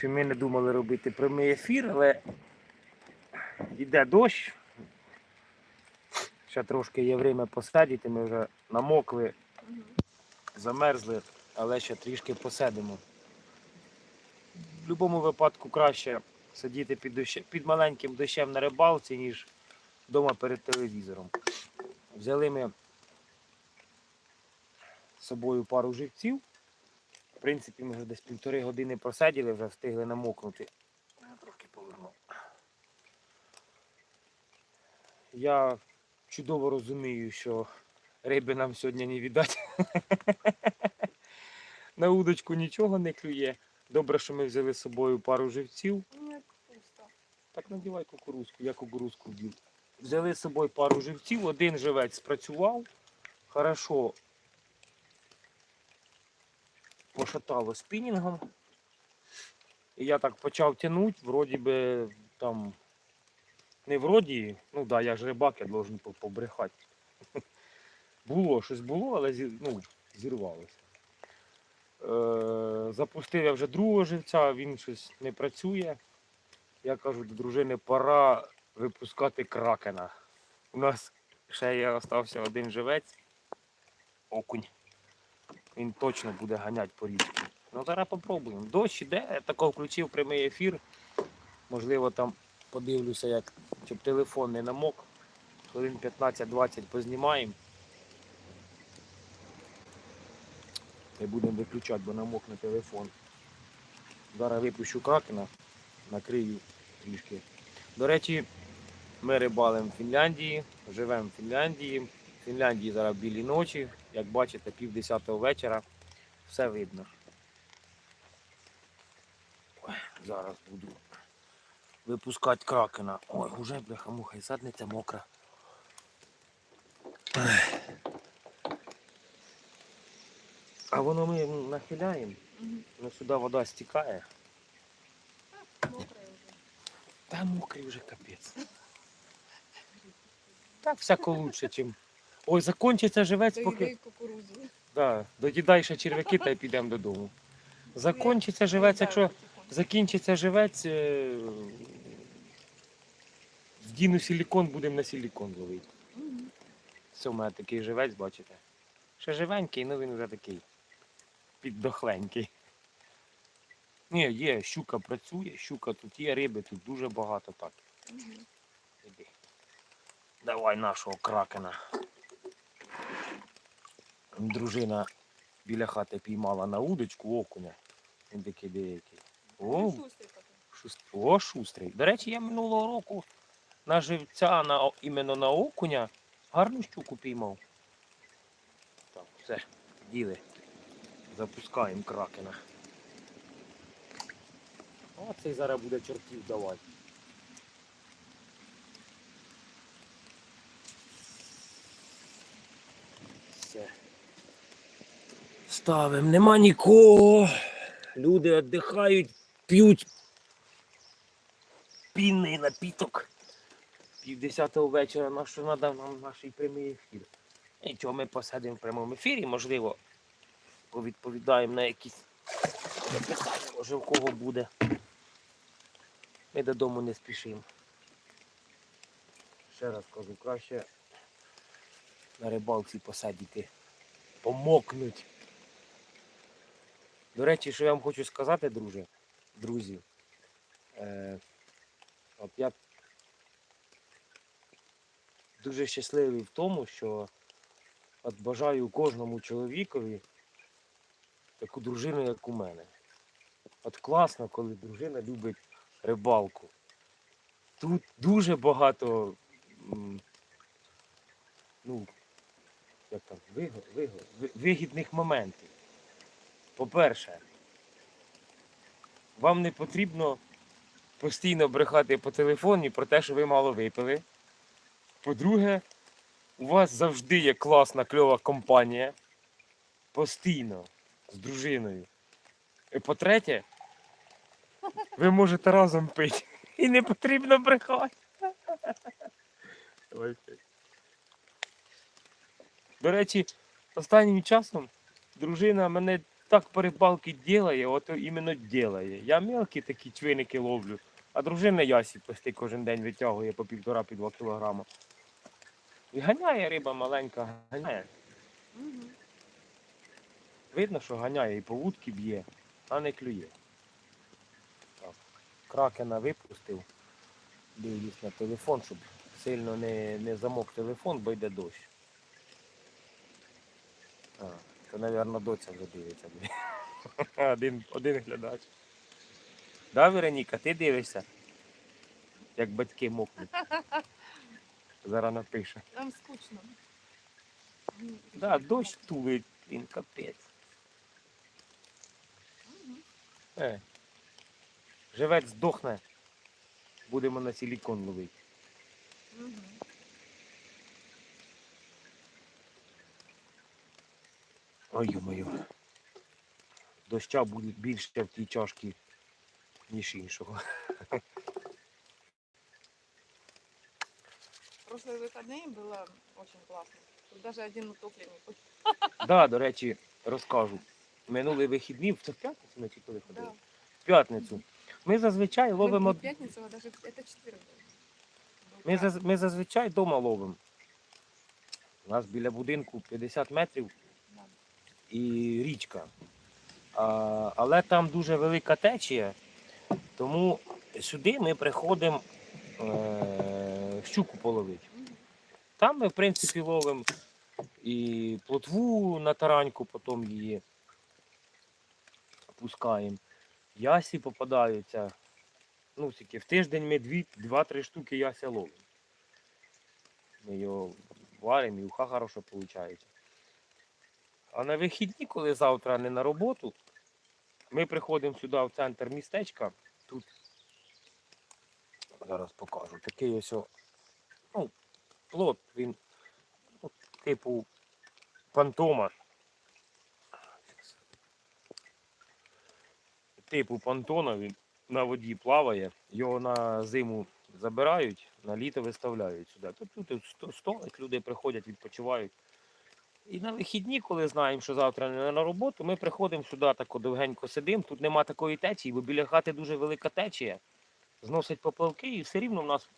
що ми не думали робити прямий ефір, але йде дощ. Ще трошки є время посидіти, ми вже намокли, замерзли, але ще трішки посидимо. В будь-якому випадку краще сидіти під, дощем, під маленьким дощем на рибалці, ніж вдома перед телевізором. Взяли ми з собою пару живців. В принципі, ми вже десь півтори години просиділи, вже встигли намокнути. Я трошки поверну. Я чудово розумію, що риби нам сьогодні не віддать. На удочку нічого не клює. Добре, що ми взяли з собою пару живців. Так надівай кукурузку, я кукурузку вдів. Взяли з собою пару живців, один живець спрацював. Хорошо пошатало спінінгом. І я так почав тягнути, вроді би там. Не вроді, ну да, я ж рибак, я должен побрехати. Було, щось було, але ну, зірвалося. Е, запустив я вже другого живця, він щось не працює. Я кажу до дружини, пора випускати кракена. У нас ще є остався один живець, окунь. Він точно буде ганяти по річці. Ну зараз попробуємо. Дощ іде, я тако включив прямий ефір. Можливо, там подивлюся, як щоб телефон не намок. Хвилин 15-20 познімаємо. Не будемо виключати, бо намокне телефон. Зараз випущу кракена, накрию трішки. До речі, ми рибалимо в Фінляндії, живемо в Фінляндії. В Фінляндії зараз білі ночі, як бачите, пів десятого вечора. Все видно. Ой, зараз буду випускати кракена. Ой, уже бляха муха, і задниця мокра. А воно ми нахиляємо, ну сюди вода стікає. Та мокрий вже капець. Так всяко лучше, чим. Ой, закончиться живець, поки. Кукурудзу. Да, доїдай ще черв'яки та й підемо додому. Закончиться живець, якщо закінчиться живець, е, вдіну силікон, будемо на силікон ловити. Мгм. Це в мене такий живець, бачите. Ще живенький, ну він вже такий піддохленький. Ні, є, щука працює, щука тут є, риби тут дуже багато так. Іди. Давай нашого кракена. Дружина біля хати піймала на удочку окуня. Він такий деякий. О, шустрий шуст... О, шустрий. До речі, я минулого року на живця, на, іменно на окуня, гарну щуку піймав. Так, все, діли. Запускаємо кракена. О, цей зараз буде чортів давати. Все. Ставимо, нема нікого. Люди віддихають, п'ють пінний напіток. Пів десятого вечора на що надав нам наш прямий ефір. Нічого, ми посидимо в прямому ефірі, можливо, повідповідаємо на якісь запитання, може в кого буде. Ми додому не спішимо. Ще раз кажу, краще на рибалці посадити, помокнуть. До речі, що я вам хочу сказати, друже, друзі. Е, от я дуже щасливий в тому, що от бажаю кожному чоловікові таку дружину, як у мене. От класно, коли дружина любить рибалку. Тут дуже багато ну, як там, вигод, вигод, вигідних моментів. По-перше, вам не потрібно постійно брехати по телефоні про те, що ви мало випили. По-друге, у вас завжди є класна кльова компанія. Постійно з дружиною. І по-третє, ви можете разом пити. І не потрібно брехати. До речі, останнім часом дружина мене так по рибалки ділає, от іменно ділає. Я мелкі такі чвиники ловлю, а дружина Ясі пусти кожен день витягує по півтора під два кілограма. І ганяє риба маленька, ганяє. Мгм. Видно, що ганяє і по вудки б'є, а не клює. Так. Кракена випустив. Дивлюсь на телефон, щоб сильно не, не замок телефон, бо йде дощ. А, то, мабуть, доця вже дивиться. Один, один глядач. Да, Вероніка, ти дивишся? Як батьки мокнуть. Зараз напише. Нам скучно. Да, дощ тулить, він капець. Е. Живець здохне. Будемо на силікон ловити. Мгм. Ой, ё-моё. Доща буде більше в тій чашці, ніж іншого. Прошлые выходные было очень классно. Тут даже один утопленник. Да, до речі, розкажу. Минулий вихідні, це в п'ятницю ми чи коли ходили? Да. В п'ятницю. Ми зазвичай Мы ловимо. не в пятницу, а даже в- это четверг был. Был Ми, праздник. заз- ми зазвичай вдома ловимо. У нас біля будинку 50 метрів Да. і річка. А, але там дуже велика течія, тому сюди ми приходимо е, щуку половити. Там ми, в принципі, ловимо і плотву на тараньку, потім її пускаємо. Ясі попадаються. Ну, тільки в тиждень ми дві, два-три штуки яся ловимо. Ми його варимо і уха хорошо виходить. А на вихідні, коли завтра не на роботу, ми приходимо сюди в центр містечка. Тут зараз покажу. Такий ось ну, плот, він ну, типу фантома. Типу понтона він на воді плаває, його на зиму забирають, на літо виставляють сюди. Тут, тут столик, люди приходять, відпочивають. І на вихідні, коли знаємо, що завтра не на роботу, ми приходимо сюди, так довгенько сидимо. Тут нема такої течії, бо біля хати дуже велика течія. Зносять поплавки і все рівно в нас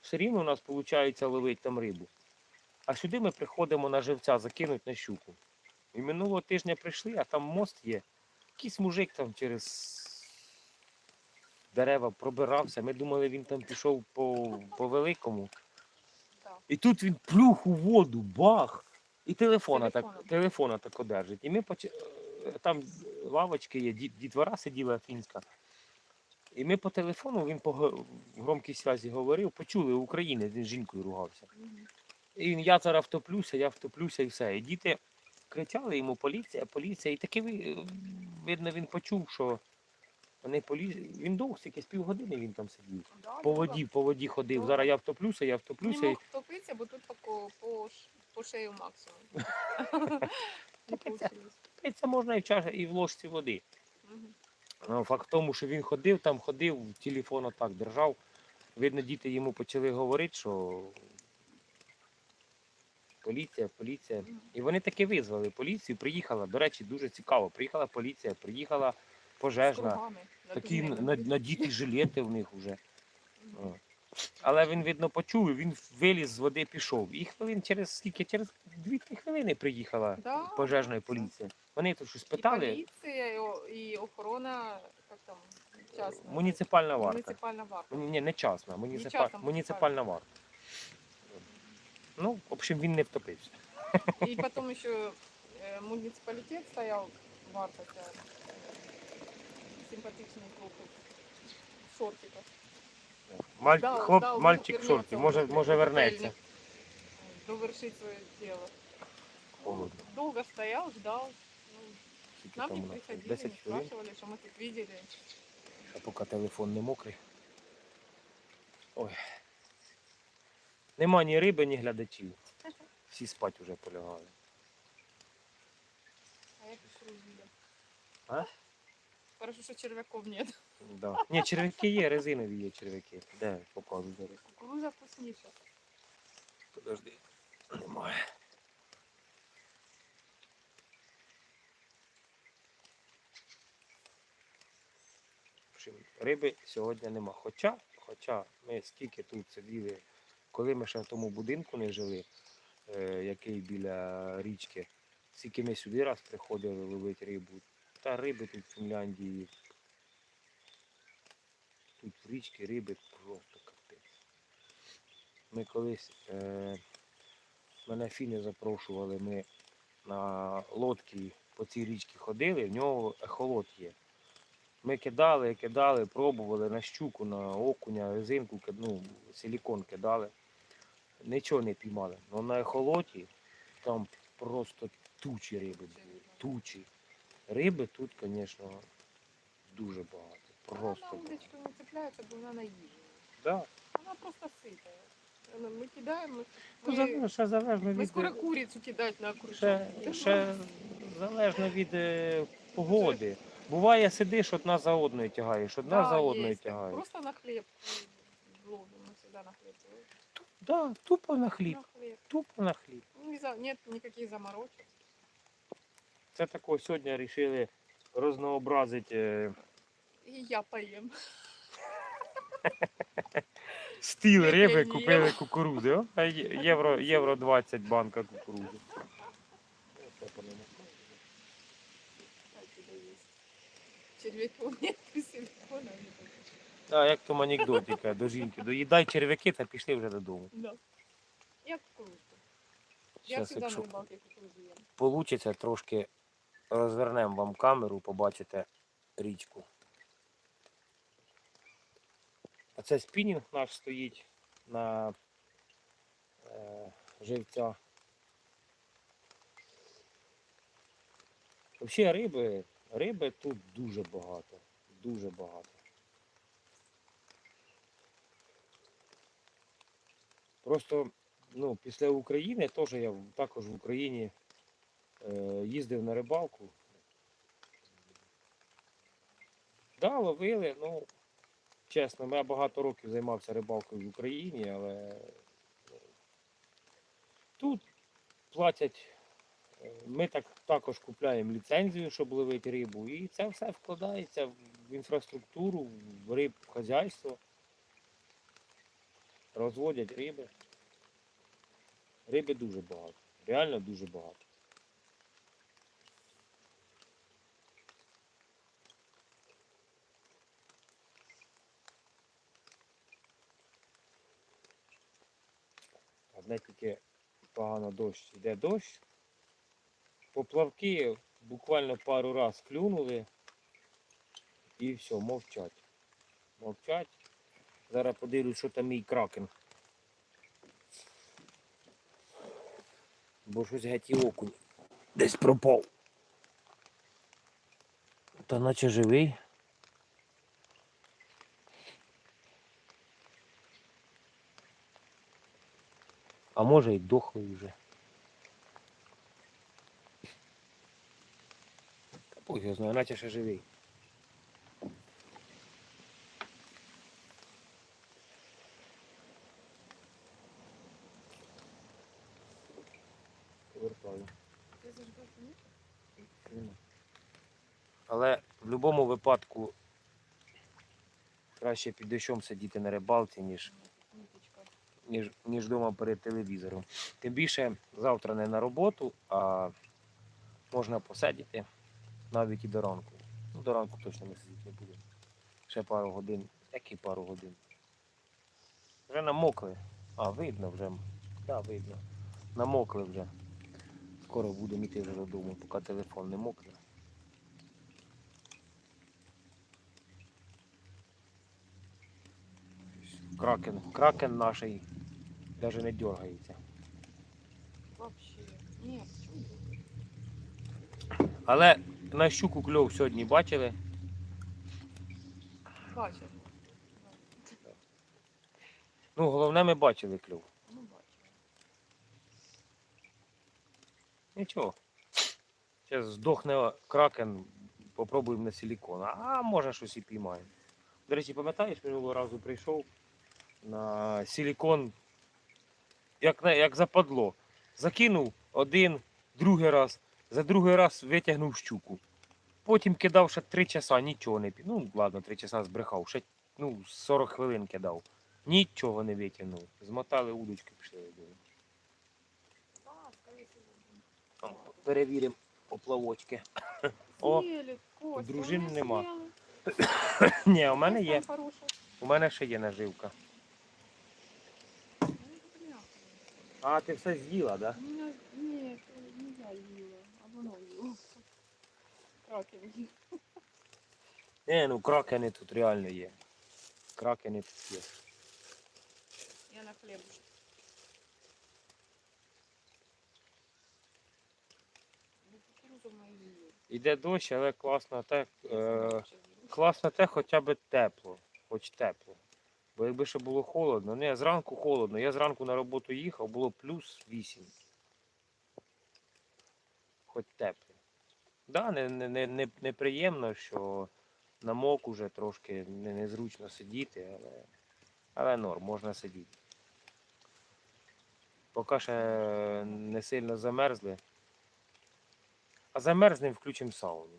все рівно у нас виходить ловити там рибу. А сюди ми приходимо на живця закинуть на щуку. І минулого тижня прийшли, а там мост є. Якийсь мужик там через дерева пробирався. Ми думали, він там пішов по великому. І тут він плюх у воду, бах! І телефона так, телефона так одержить. І ми поч... е, там лавочки є, дітвора сиділа фінська. І ми по телефону, він по громкій связі говорив, почули українець, він з жінкою ругався. І він, я зараз втоплюся, я втоплюся і все. І діти кричали йому поліція, поліція. І таки видно, він почув, що вони поліція. Він довго, якесь півгодини він там сидів. Да, По воді, по воді ходив. Довго. Зараз я втоплюся, я втоплюся. Не і- мог втопиться, бо тут по, по, ш- по шею максимум. Не це. получилось. Та й Це можна і в чаші, і в ложці води. Мгм. Ну, Факт в тому, що він ходив, там ходив, телефон отак держав. Видно, діти йому почали говорити, що поліція, поліція. І вони таки визвали поліцію, приїхала. До речі, дуже цікаво. Приїхала поліція, приїхала З пожежна. кругами. Такі надіті жилети в них вже. Але він, видно, почув, він виліз з води, пішов. І хвилин через скільки? Через 2-3 хвилини приїхала Да, пожежна поліція. Вони тут щось питали. поліція, і, о- і охорона, як там, частна. Муніципальна варта. Муніципальна варта. Ні, не частна, муніципа... частна, муніципальна варта. Ну, в общем, він не втопився. И потом еще э, муниципалитет стоял Артаке. Симпатичный. В шортиках. Маль... Ждал- Хлоп, ждал, мальчик в шорті, може, може вернеться. Довершить свое дело. Холодно. Долго стоял, ждал. Ну, к нам не приходили, 10 не хвилин, спрашивали, что мы тут видели. а поки телефон не мокрий. Ой. Нема ні риби, ні глядачів. Всі спать уже полягали. А я видел. А? Хорошо, що черв'яков нет. Да. Ні, черв'яки є, резинові є черв'яки. Де показуй зараз? Кукуруза вкусніша. Подожди. Немає. Риби сьогодні нема. Хоча хоча ми скільки тут сиділи, коли ми ще в тому будинку не жили, е, який біля річки, скільки ми сюди раз приходили ловити рибу, та риби тут в Фінляндії. Тут в річці риби просто капець. Ми колись е, мене фіни запрошували, ми на лодці по цій річці ходили, в нього ехолот є. Ми кидали, кидали, пробували на щуку, на окуня, резинку, ну, силікон кидали. Нічого не піймали. Но на ехолоті там просто тучі риби були. Тучі. Риби тут, звісно, дуже багато. Вона Просто на багато. удочку не цепляється, бо вона наїжена. Да. Вона просто сита. Ми кидаємо, Ну, ми, залежно, ще залежно ми від, скоро курицю кидати на крючок. ще, ще залежно від е, погоди. Буває, сидиш одна за одною тягаєш, одна Да, за одною есть. тягаєш. Просто на хліб ловимо, ми всегда на хліб ловимо. Да, тупо на хліб, На хліб. тупо на хліб. Не за- Нет никаких заморочек. Це тако сьогодні вирішили рознообразити е, І я поїм. стіл риби, купили кукурудзи. О, євро, євро 20 банка кукурудзи. Тебе есть. Нет, и силикона як в тому анекдоті, до жінки, доїдай черв'яки та пішли вже додому. Да. Я кукурузку. Я всегда на якщо рыбалке кукурузу ем. получиться, трошки розвернемо вам камеру, побачите річку. А це спінінг наш стоїть на е, живця. Взагалі риби, риби тут дуже багато. Дуже багато. Просто ну, після України теж я також в Україні їздив на рибалку. Да, ловили, ну, чесно, я багато років займався рибалкою в Україні, але ну, тут платять. е, Ми так також купляємо ліцензію, щоб ловити рибу, і це все вкладається в інфраструктуру, в риб хазяйство. Розводять риби. Риби дуже багато. Реально дуже багато. Одне тільки погано дощ. Йде дощ. Поплавки буквально пару раз клюнули і все, мовчать. Мовчать. Зараз подивлюсь, що там мій кракен. Бо щось геть і окунь десь пропав. Та наче живий. А може й дохлий вже. Та Бог його знає, наче ще живий. Але в будь-якому випадку краще під дощом сидіти на рибалці, ніж. Ніж, ніж вдома перед телевізором. Тим більше завтра не на роботу, а можна посидіти навіть і до ранку. Ну, до ранку точно ми сидіти не будемо. Ще пару годин. Які пару годин? Вже намокли. А, видно вже. Да, видно. Намокли вже. Скоро будемо йти вже додому, поки телефон не мокне. Кракен, кракен наш навіть не дергається. Вообще. Нет. Але на щуку кльов сьогодні бачили. Бачиш. Ну, головне, ми бачили кльов. Ну, бачиш. Нічого. Зараз здохне кракен, попробуємо на силікон. А може щось і піймаємо. До речі, пам'ятаєш, минулого разу прийшов на силікон, як, як западло. Закинув один, другий раз, за другий раз витягнув щуку. Потім кидав ще 3 часа, нічого не Ну, ладно, 3 часа збрехав. Ще ну, 40 хвилин кидав. Нічого не витягнув. Змотали удочки, пішли. Там Перевіримо поплавочки. О, дружини нема. Ні, у мене є. У мене ще є наживка. Ну, це м'ясо. А, ти все з'їла, так? Да? Ну, Ні, це не я їла, а воно їло. Кракен їв. Ні, ну кракени тут реально є. Кракени тут є. Я на хлібушку. Ну. Іде дощ, але класно те, е, класно те хоча б тепло. Хоч тепло. Бо якби ще було холодно, ні, зранку холодно. Я зранку на роботу їхав, було плюс 8. Хоч тепло. Да, не, не, не, не, неприємно, що намок уже трошки не, незручно сидіти, але, але норм, можна сидіти. Поки ще не сильно замерзли. А замерзнемо, включимо сауну.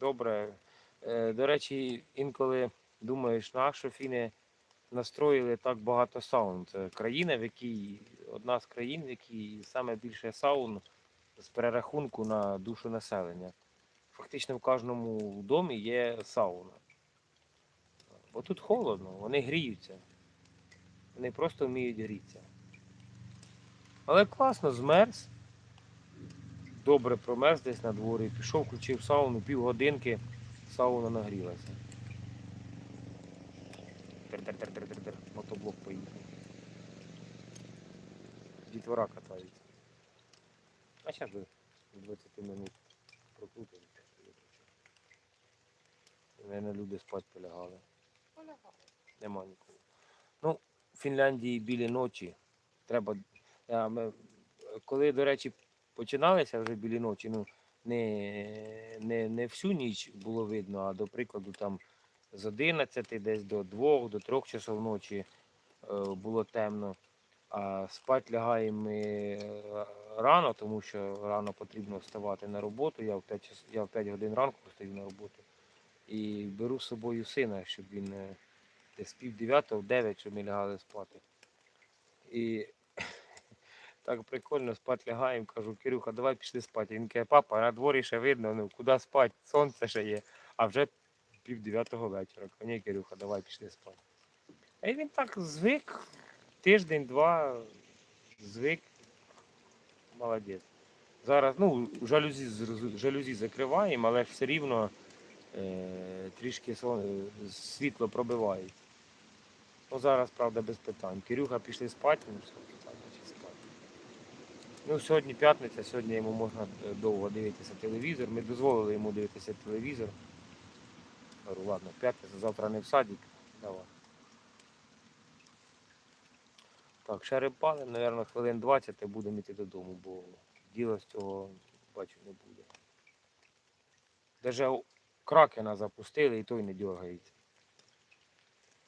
Добре. Е, До речі, інколи думаєш, на що фіни настроїли так багато саун. Це країна, в якій одна з країн, в якій саме більше саун з перерахунку на душу населення. Фактично в кожному домі є сауна. Бо тут холодно, вони гріються. Вони просто вміють грітися. Але класно, змерз. Добре промерз десь на дворі. Пішов, включив сауну, півгодинки, сауна нагрілася. Тер-тер-тер-тер-тер. Мотоблок поїхав. Дітвора катається. А зараз би 20 минут прокрутили. Наверно, люди спать полягали. Полягала. Нема нікого. Ну, в Фінляндії білі ночі. Треба. а, ми- коли, до речі, починалися вже білі ночі, ну, не, не, не всю ніч було видно, а до прикладу, там з 11 десь до 2, до 3 часов ночі е, було темно. А спать лягаємо ми е, рано, тому що рано потрібно вставати на роботу. Я в 5, я в 5 годин ранку встаю на роботу. І беру з собою сина, щоб він е, десь пів дев'ятого, в дев'ять, щоб ми лягали спати. І так прикольно спати лягаємо, кажу, Кирюха, давай пішли спати. Він каже, папа, на дворі ще видно, ну куди спати, сонце ще є, а вже пів дев'ятого вечора. Кажу, Ні, Кирюха, давай пішли спати. І він так звик, тиждень-два звик. Молодець. Зараз, ну, жалюзі, жалюзі закриваємо, але все рівно е, трішки сон- е, світло пробивають. Ну зараз, правда, без питань. Кирюха пішли спати, ну все, спати. Ну, сьогодні п'ятниця, сьогодні йому можна е, довго дивитися телевізор. Ми дозволили йому дивитися телевізор. Говорю, ладно, п'ятниця, завтра не в садик. Давай. Так, ще рибали, мабуть, хвилин 20 і будемо йти додому, бо діла з цього, бачу, не буде. Даже кракена запустили і той не дергається.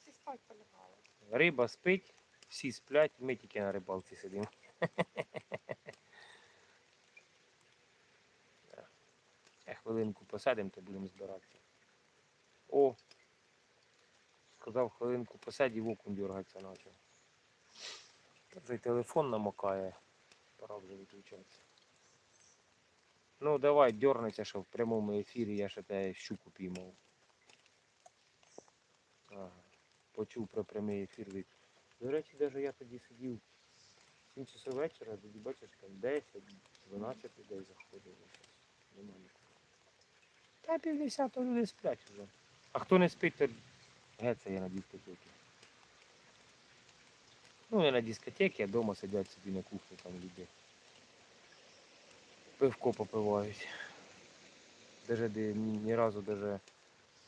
Всі спать полягали. Риба спить, всі сплять, ми тільки на рибалці сидимо. Хвилинку посадимо, то будемо збиратися. О! Сказав, хвилинку посадів, окунь дергатися почав. Вже й телефон намокає. Пора вже виключатися. Ну давай, дернеться, що в прямому ефірі я ще тебе щуку піймав. Ага. Почув про прямий ефір. від- До речі, навіть я тоді сидів 7 часов вечора, тоді бачиш, там 10, 12 людей заходило. Нема нікого. Та 50 люди сплять вже. А хто не спить, то геться є на дискотеці. Ну, не на дискотеці, а вдома сидять собі на кухні там люди. Пивко попивають. Даже де, ні, ні разу даже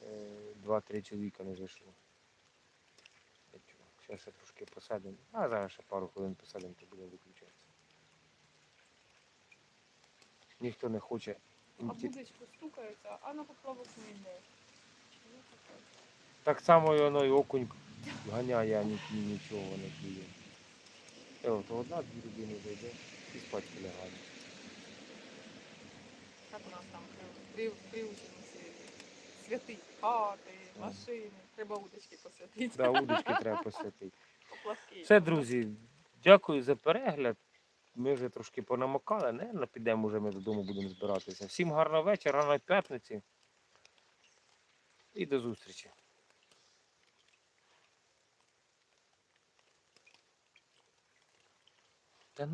е, два-три чоловіка не зайшло. Зараз ще трошки посадимо. А зараз ще пару хвилин посадимо, то буде виключатися. Ніхто не хоче. А будочку стукаються, а на поплавок не йде. Ну. Так само і воно і окунь ганяє, а ні, нічого не клює. Е, то одна дві людини зайде і спать полягає. як у нас там при, приучені святить хати, машини. Треба удочки посвятити. Да, удочки треба посвятити. Все, друзі, дякую за перегляд. Ми вже трошки понамокали, не підемо вже ми додому будемо збиратися. Всім гарного вечора, гарної п'ятниці. І до зустрічі. Та ну